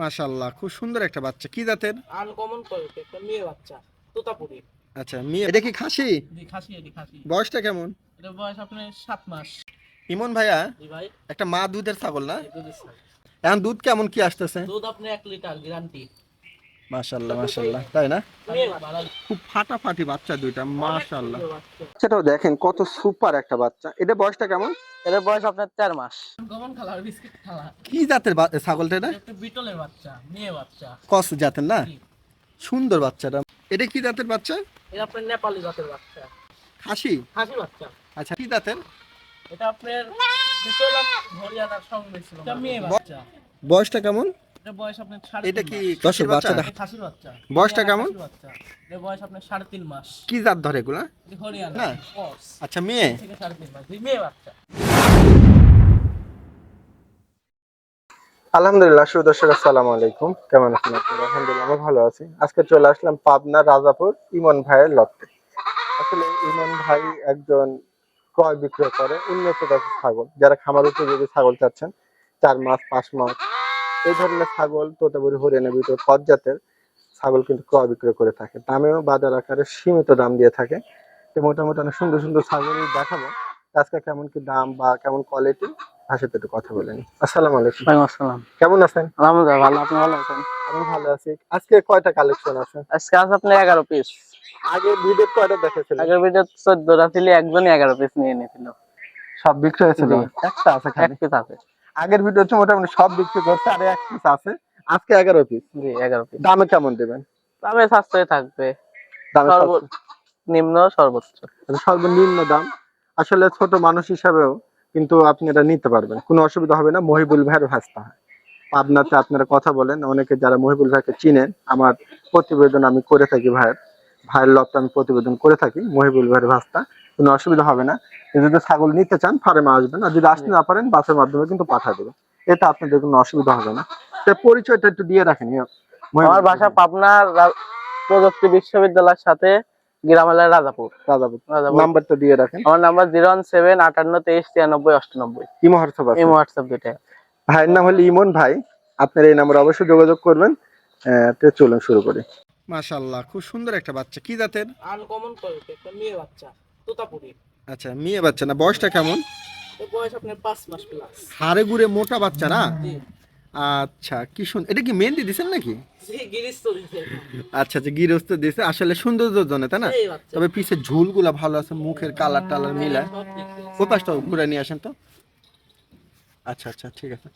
মাশাল্লাহ খুব সুন্দর একটা বাচ্চা। কি জাতের? আনকমন কোয়ালিটি একটা মেয়ে বাচ্চা তোতাপুরি। আচ্ছা মেয়ে এটা কি খাসি? জি খাসি এটি খাসি। বয়সটা কেমন? এটা বয়স আপনার সাত মাস। ইমন ভাইয়া জি ভাই। একটা মা দুধের ছাগল না? এই দুধের ছাগল। এখন দুধ কেমন কি আসতেছে? দুধ আপনি এক লিটার গ্যারান্টি মাশাল্লাহ মাশাল্লাহ তাই না? খুব ফাটাফাটি বাচ্চা দুইটা মাশাল্লাহ সেটাও দেখেন কত সুপার একটা বাচ্চা। এটা বয়সটা কেমন? এটার বয়স আপনার চার মাস। গমন খালা বিস্কিট খালা। কি জাতের ছাগলটা এটা? এটা একটা বিটলের বাচ্চা মেয়ে বাচ্চা। কস জাতের না? সুন্দর বাচ্চাটা। এটা কি জাতের বাচ্চা? এটা আপনার নেপালি জাতের বাচ্চা। খাসি? খাসি বাচ্চা। আচ্ছা কি জাতের? এটা আপনার বিটল হরিয়ানার সংমিশ্রণ এটা মেয়ে বাচ্চা। বয়সটা কেমন? এটা বয়স আপনার এটা কি দশের বাচ্চাটা খাসির বাচ্চা। বয়সটা কেমন? এটা বয়স আপনার সাড়ে তিন মাস। কি জাত ধরে এগুলা? হরিয়ানা। না। আচ্ছা মেয়ে? সাড়ে তিন মাস। মেয়ে বাচ্চা। আলহামদুলিল্লাহ সুদর্শক আসসালামু আলাইকুম। কেমন আছেন আপনারা? আলহামদুলিল্লাহ আমি ভালো আছি। আজকে চলে আসলাম পাবনা রাজাপুর ইমন ভাইয়ের লটে। আসলে ইমন ভাই একজন ক্রয় বিক্রয় করে উন্নত জাতের ছাগল। যারা খামার উপযোগী ছাগল চাচ্ছেন চার মাস পাঁচ মাস এই ধরনের ছাগল তোতাপুরি হরিয়ানার ভিতরে পদ জাতের ছাগল কিন্তু ক্রয় বিক্রয় করে থাকে। দামেও বাজার আকারে সীমিত দাম দিয়ে থাকে। তো মোটামুটি অনেক সুন্দর সুন্দর ছাগল দেখাবো। আজকে কেমন কি দাম বা কেমন কোয়ালিটি তার সাথে একটু কথা বলে নিই। আসসালামু আলাইকুম। ওয়ালাইকুম আসসালাম। কেমন আছেন? আলহামদুলিল্লাহ ভালো। আপনি ভালো আছেন? আমি ভালো আছি। আজকে কয়টা কালেকশন আছে? আজকে আছে আপনার এগারো পিস আগে ভিডিও কয়টা দেখেছিলেন? আগের ভিডিও চোদ্দটা ছিল একজনই এগারো পিস নিয়ে নিয়েছিল। সব বিক্রি হয়েছিল? একটা আছে এক পিস আছে। আগের ভিডিও হচ্ছে মোটামুটি সব বিক্রি করছে আর এক পিস আছে। আজকে এগারো পিস জি এগারো পিস দামে কেমন দেবেন? দামে সাশ্রয় থাকবে। দামে নিম্ন সর্বোচ্চ। সব- সর্বনিম্ন দাম। আসলে ছোট মানুষ হিসাবেও কিন্তু আপনি এটা নিতে পারবেন। কোনো অসুবিধা হবে না মহিবুল ভাইয়ের ভাস্তা হয়। পাবনাতে আপনারা কথা বলেন অনেকে যারা মহিবুল ভাইকে চিনেন আমার প্রতিবেদন আমি করে থাকি ভাইয়ের। ভাইয়ের লবটা আমি প্রতিবেদন করে থাকি মহিবুল ভাইয়ের ভাস্তা। কোনো অসুবিধা হবে না। যদি ছাগল নিতে চান ফার্মে আসবেন। আর যদি আসতে না পারেন বাসের মাধ্যমে কিন্তু পাঠা দেবেন। এটা আপনাদের কোনো অসুবিধা হবে না। তো পরিচয়টা একটু দিয়ে রাখেন ইয়ে, আমার বাসা পাবনার প্রযুক্তি বিশ্ববিদ্যালয়ের সাথে গ্রামালয় রাজাপুর। রাজাপুর। রাজাপুর। নাম্বারটা দিয়ে রাখেন। আমার নাম্বার জিরো ওয়ান সেভেন আটান্ন তেইশ ছিয়ানব্বই অষ্টানব্বই। ইমো হোয়াটসঅ্যাপ আছে। এই হোয়াটসঅ্যাপ দুইটা। ভাইয়ের নাম হলো ইমন ভাই। আপনার এই নাম্বারে অবশ্যই যোগাযোগ করবেন। চলুন শুরু করি। মাশাআল্লাহ খুব সুন্দর একটা বাচ্চা। কি জাতের? আনকমন কোয়ালিটি একটা মেয়ে বাচ্চা তোতাপুরি। আচ্ছা মেয়ে বাচ্চা না বয়সটা কেমন? বয়স আপনার পাঁচ মাস প্লাস হাড়ে গুড়ে মোটা বাচ্চা না? আচ্ছা কি সুন্দর এটা কি মেহেন্দি দিছেন নাকি? আচ্ছা আচ্ছা গিরস্ত দিছে। আসলে সৌন্দর্যের জন্য তাই না? তবে পিছের ঝুলগুলা ভালো আছে মুখের কালার টালার মিলা। সব ও পাশটা ঘুরে নিয়ে আসেন তো। আচ্ছা আচ্ছা ঠিক আছে।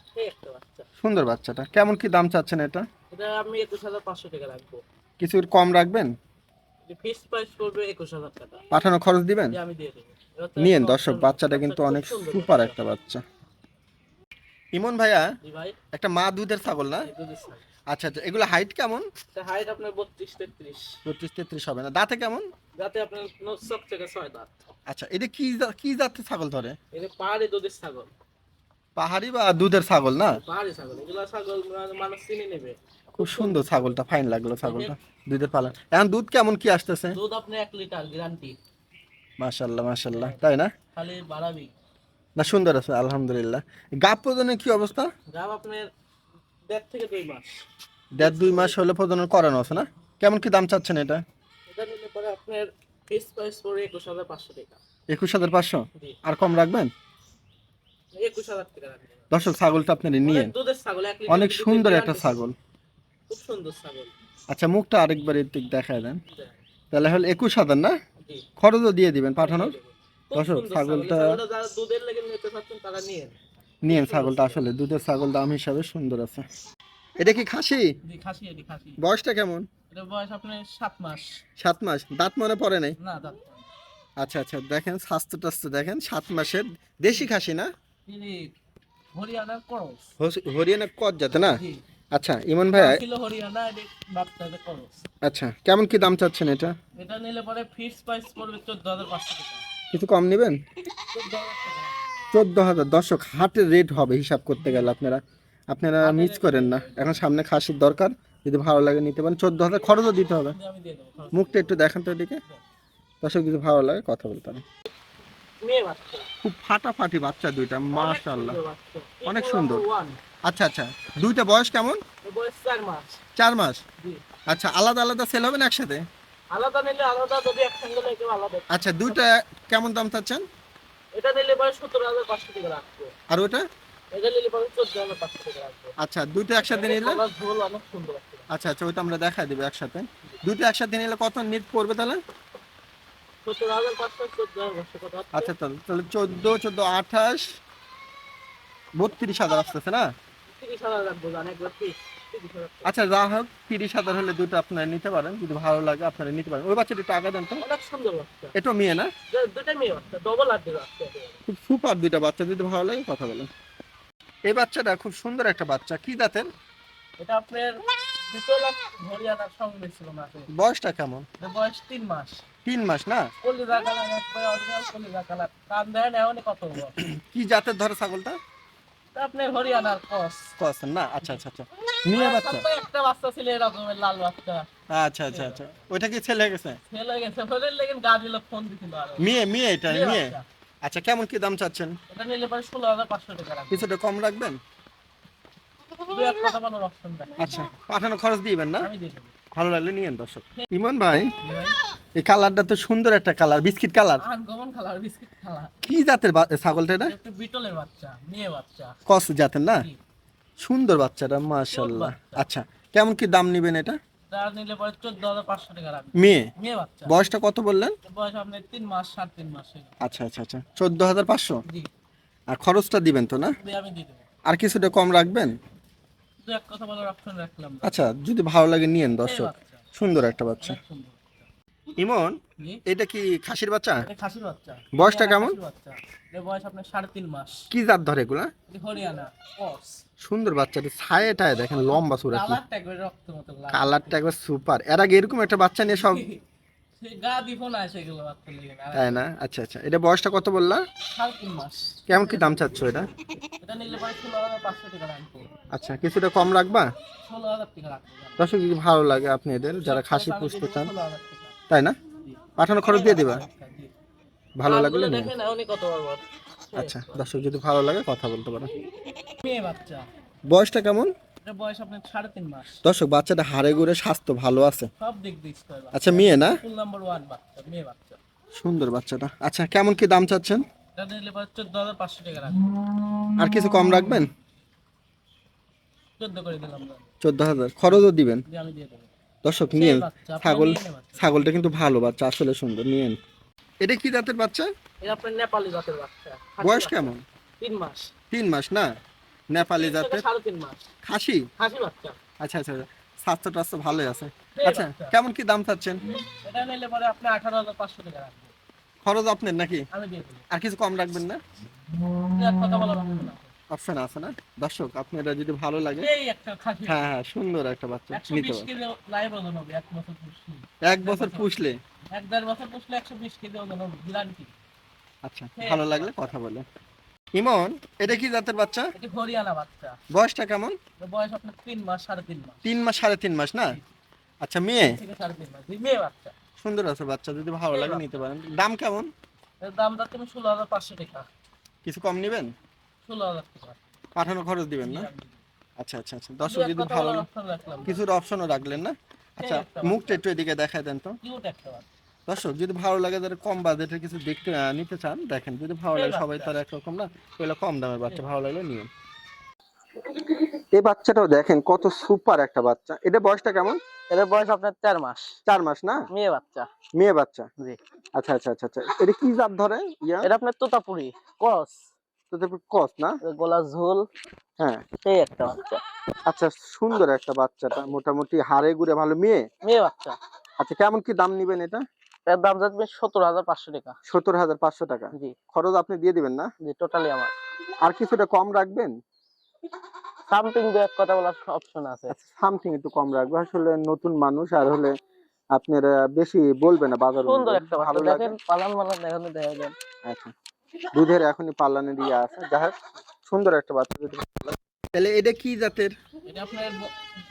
সুন্দর বাচ্চাটা। কেমন কি দাম চাচ্ছেন এটা? এটা আমি একুশ হাজার পাঁচশো টাকা রাখব। কিছু কম রাখবেন? ফিক্স প্রাইস করবে একুশ হাজার টাকা। পাঠানো খরচ দিবেন? আমি দিয়ে দেবো। নিয়েন দর্শক বাচ্চাটা কিন্তু অনেক সুপার একটা বাচ্চা। ইমন ভাইয়া একটা মা দুধের ছাগল না। আচ্ছা আচ্ছা এগুলো হাইট কেমন? হাইট আপনার বত্রিশ তেত্রিশ। বত্রিশ তেত্রিশ হবে না। দাঁতে কেমন? যাতে আপনার সব থেকে ছয় দাঁত। আচ্ছা এটা কি কি জাতের ছাগল ধরে? এটা পাহাড়ি দুধের ছাগল। পাহাড়ি বা দুধের ছাগল না? পাহাড়ি ছাগল এগুলো ছাগল মানুষ চিনে নেবে। খুব সুন্দর ছাগলটা ফাইন লাগল ছাগলটা দুধের পালন এখন দুধ কেমন কি আসতেছে? দুধ আপনি এক লিটার গ্যারান্টি মাশাল্লাহ মাশাল্লাহ তাই না? খালি বাড়াবি। না সুন্দর আছে আলহামদুলিল্লাহ। গাপ প্রজনের কি অবস্থা? গ্রাম আপনার দেড় থেকে দুই মাস। দেড় দুই মাস হলে প্রজনন করানো আছে না? কেমন কি দাম চাচ্ছেন এটা? এটা নিলে পরে আপনার একুশ হাজার পাঁচশো টাকা। একুশ হাজার পাঁচশো? আর কম রাখবেন একুশ হাজার টাকা রাখবেন দর্শক ছাগলটা আপনারা নিয়েন। অনেক সুন্দর একটা ছাগল। খুব সুন্দর ছাগল। আচ্ছা মুখটা আরেকবার একটু দেখায় দেন। তাহলে হলে একুশ হাজার না? খরচও দিয়ে দিবেন পাঠানোর। দর্শক, ছাগলটা- নিয়েন। ছাগলটা আসলে। দুধের ছাগল দাম হিসাবে সুন্দর আছে। এটা কি খাসি? জি খাসি এটি খাসি। বয়সটা কেমন? বয়স আপনার সাত মাস। সাত মাস। দাঁত মনে পড়ে নাই? না দাঁত আচ্ছা আচ্ছা দেখেন স্বাস্থ্য টাস্থ্য দেখেন সাত মাসের দেশি খাসি না? করস। হরিয়ানা যাতে না? আচ্ছা ইমন ভাই কিলো হরিয়ানা এটি করস। আচ্ছা কেমন কি দাম চাচ্ছেন এটা? এটা নিলে পরে ফিক্স প্রাইস পড়বে চোদ্দ হাজার পাঁচশো টাকা। কিছু কম নেবেন? চোদ্দ হাজার। দর্শক হাটের রেট হবে হিসাব করতে গেলে আপনারা। আপনারা মিস করেন না। এখন সামনে খাসির দরকার। যদি ভালো লাগে নিতে পারেন। চোদ্দ হাজার খরচও দিতে হবে। মুখটা একটু দেখেন তো এদিকে। দর্শক যদি ভালো লাগে কথা বলতে হবে মেয়ে বাচ্চা। খুব ফাটাফাটি বাচ্চা দুইটা মাশাআল্লাহ। অনেক সুন্দর। আচ্ছা আচ্ছা। দুইটা বয়স কেমন? বয়স চার মাস। চার মাস? আচ্ছা আলাদা আলাদা সেল হবে না একসাথে? আলাদা নিলে আলাদা যদি একসঙ্গে নিলে কেউ আলাদা। আচ্ছা দুইটা কেমন দাম চাচ্ছেন? এটা নিলে পরে সত্তর হাজার পাঁচশো টাকা রাখব আর ওটা এটা নিলে পরে চোদ্দ হাজার পাঁচশো টাকা রাখব আচ্ছা দুইটা একসাথে নিলে? ঝোল অনেক সুন্দর আচ্ছা আচ্ছা ওইটা আমরা দেখাই দেবো একসাথে। দুইটা একসাথে নিলে কত নিট পড়বে তাহলে? আচ্ছা তাহলে তাহলে চোদ্দ চোদ্দ আঠাশ বত্রিশ হাজার আসতেছে না। আচ্ছা যা হোক তিরিশ হাজার হলে দুটো আপনারা নিতে পারেন যদি ভালো লাগে আপনারা নিতে পারেন। ওই বাচ্চাটি টাকা দেন তো। এটা মেয়ে না? খুব সুপার দুইটা বাচ্চা যদি ভালো লাগে কথা বলেন। এই বাচ্চাটা খুব সুন্দর একটা বাচ্চা কি জাতের? এটা আপনার বয়সটা কেমন? বয়স তিন মাস। তিন মাস না? কত কি জাতের ধরে ছাগলটা? আপনার হরিয়ানার কস। না? আচ্ছা আচ্ছা আচ্ছা। মেয়ে বাচ্চা? একটা বাচ্চা ছিল এরকমের লাল বাচ্চা। আচ্ছা আচ্ছা আচ্ছা। ওইটা কি ছেলে গেছে? ছেলে গেছে। ফোন দিছিল মেয়ে মেয়ে এটা মেয়ে মেয়ে? আচ্ছা কেমন কি দাম চাচ্ছেন? এটা নিলে পরে ষোলো হাজার পাঁচশো টাকা কিছুটা কম রাখবেন দু এক কথা বলার অপশন দেয় আচ্ছা পাঠানো খরচ দিবেন না? ভালো লাগলে নিয়েন দর্শক। ইমন ভাই এই কালারটা তো সুন্দর একটা colour biscuit colour. Uncommon colour biscuit খালা কি জাতের ছাগলটা এটা? একটু বিটলের বাচ্চা মেয়ে বাচ্চা। কস জাতের না? সুন্দর বাচ্চাটা মাশাল্লাহ বাচ্চা। আচ্ছা কেমন কি দাম নিবেন এটা? তার নিলে পরে টাকা মেয়ে? মেয়ে বাচ্চা। বয়সটা কত বললেন? বয়স আপনার তিন মাস সাড়ে তিন মাস আচ্ছা আচ্ছা আচ্ছা। চোদ্দ হাজার পাঁচশো? জি। আর খরচটা দিবেন তো না? আমি দিয়ে দেবো। আর কিছুটা কম রাখবেন? দু এক কথা বলার অপশন রাখলাম আচ্ছা যদি ভালো লাগে নিয়েন দর্শক। সুন্দর একটা বাচ্চা। ইমন এটা কি খাসির বাচ্চা? খাসির বাচ্চা। বয়সটা কেমন? বয়স আপনার সাড়ে তিন মাস। কি জাত ধরে এগুলা? হরিয়ানা সুন্দর বাচ্চাটি ছায়াটায় দেখেন লম্বা সুরা। কালারটা একবার সুপার। এর আগে এরকম একটা বাচ্চা নিয়ে সব তাই না? আচ্ছা আচ্ছা। এটা বয়সটা কত বললা? কেমন কি দাম চাচ্ছ এটা? পরে আচ্ছা কিছুটা কম রাখবা? দর্শক যদি ভালো লাগে আপনি এদের যারা খাসি পুষতে চান তাই না। পাঠানো খরচ দিয়ে দিবা? ভালো লাগলে। আচ্ছা দর্শক যদি ভালো লাগে কথা বলতে বাচ্চা। বয়সটা কেমন? বয়স আপনার সাড়ে তিন মাস। দর্শক বাচ্চাটা হাড়ে ঘুরে স্বাস্থ্য ভালো আছে। সব দিক দিয়ে আচ্ছা মেয়ে না? ফুল নাম্বার ওয়ান বাচ্চা মেয়ে বাচ্চা। সুন্দর বাচ্চাটা। আচ্ছা কেমন কি দাম চাচ্ছেন? আর কিছু কম রাখবেন? চোদ্দ হাজার। খরচও দিবেন? দর্শক নিয়েন। ছাগল নিয়ে ছাগলটা কিন্তু ভালো বাচ্চা আসলে সুন্দর নিয়েন। এটা কি জাতের বাচ্চা? এটা আপনার নেপালি জাতের বাচ্চা। বয়স কেমন? তিন মাস। তিন মাস না? নেপালি জাতের খাসি? খাসি বাচ্চা। আচ্ছা আচ্ছা স্বাস্থ্য টাস্থ্য ভালোই আছে। আচ্ছা কেমন কি দাম চাচ্ছেন? এটা নিলে পরে আপনি আঠারো হাজার পাঁচশো টাকা রাখব খরচ আপনার নাকি? আর কিছু কম রাখবেন না? অপশন আছে। না? দর্শক আপনারা যদি ভালো লাগে হ্যাঁ হ্যাঁ সুন্দর একটা বাচ্চা। নিতে এক বছর পুষলে। এক বছর পুষলে? এক দেড় বছর পুষলে একশো বিশ কেজি ওজন হবে আচ্ছা ভালো লাগলে কথা বলে। ইমন এটা কি জাতের বাচ্চা? এটি হরিয়ানা বাচ্চা? বয়সটা কেমন? বয়স আপনার তিন মাস সাড়ে তিন মাস। তিন মাস সাড়ে তিন মাস না? আচ্ছা মেয়ে? মেয়ে বাচ্চা। সুন্দর আছে বাচ্চা যদি ভালো লাগে নিতে পারেন। দাম কেমন? দাম ষোলো হাজার পাঁচশো টাকা। কিছু কম নেবেন? ষোলো হাজার টাকা। পাঠানো খরচ দিবেন না? আচ্ছা আচ্ছা আচ্ছা। দর্শক যদি ভালো কিছুর অপশনও রাখলেন না? আচ্ছা মুখটা একটু এদিকে দেখায় দেন তো। দর্শক যদি ভালো লাগে তাহলে কম বাজেটের কিছু দেখতে নিতে চান দেখেন যদি ভালো লাগে সবাই তার একরকম না ওগুলো কম দামের বাচ্চা ভালো লাগলে নিয়ে এই বাচ্চাটাও দেখেন কত সুপার একটা বাচ্চা। এটা বয়সটা কেমন? এর বয়স আপনার চার মাস। চার মাস না? মেয়ে বাচ্চা। মেয়ে বাচ্চা? জি। আচ্ছা আচ্ছা আচ্ছা আচ্ছা। এটা কি জাত ধরে? ইয়া? এটা আপনার তোতাপুরি কস। তো তারপর কস না? গলা ঝোল। হ্যাঁ। সেই একটা বাচ্চা। আচ্ছা সুন্দর একটা বাচ্চাটা মোটামুটি হাড়ে গুড়ে ভালো। মেয়ে? মেয়ে বাচ্চা। আচ্ছা কেমন কি দাম নিবেন এটা? এর দাম যাচ্ছে সত্তর হাজার পাঁচশো টাকা। সত্তর হাজার পাঁচশো টাকা। জি। খরচ আপনি দিয়ে দিবেন না? জি টোটালি আমার। আর কিছুটা কম রাখবেন? সামথিং দু এক কথা বলার অপশন আছে। আচ্ছা সামথিং একটু কম রাখবে। আসলে নতুন মানুষ আর হলে আপনারা বেশি বলবে না বাজার সুন্দর একটা ভালো দেখেন পালান মালান এখানে দেখা যায়। আচ্ছা। দুধের এখনই পাল্লানে দিয়ে আছে। যাই হোক সুন্দর একটা বাচ্চা যদি তাহলে এটা কি জাতের? এটা আপনার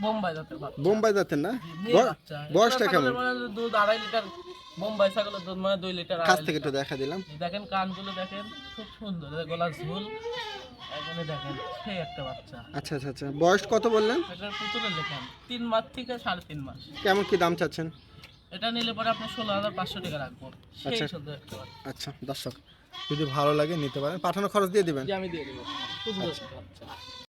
বোম্বাই জাতের বাচ্চা। বোম্বাই জাতের না? বয়সটা কেমন? মানে দুধ আড়াই লিটার বোম্বাই ছাগলের দুধ মানে দুই লিটার কাছ থেকে একটু দেখা দিলাম। দেখেন কানগুলো দেখেন খুব সুন্দর। গলার ঝুল। এখানে দেখেন সেই একটা বাচ্চা। আচ্ছা আচ্ছা আচ্ছা। বয়স কত বললেন? এটার পুতুলে লেখেন তিন মাস থেকে সাড়ে তিন মাস। কেমন কি দাম চাচ্ছেন? এটা নিলে পরে আপনি ষোলো হাজার পাঁচশো টাকা রাখব। আচ্ছা। একটা আচ্ছা দর্শক যদি ভালো লাগে নিতে পারেন। পাঠানো খরচ দিয়ে দিবেন। আমি দিয়ে দেবো।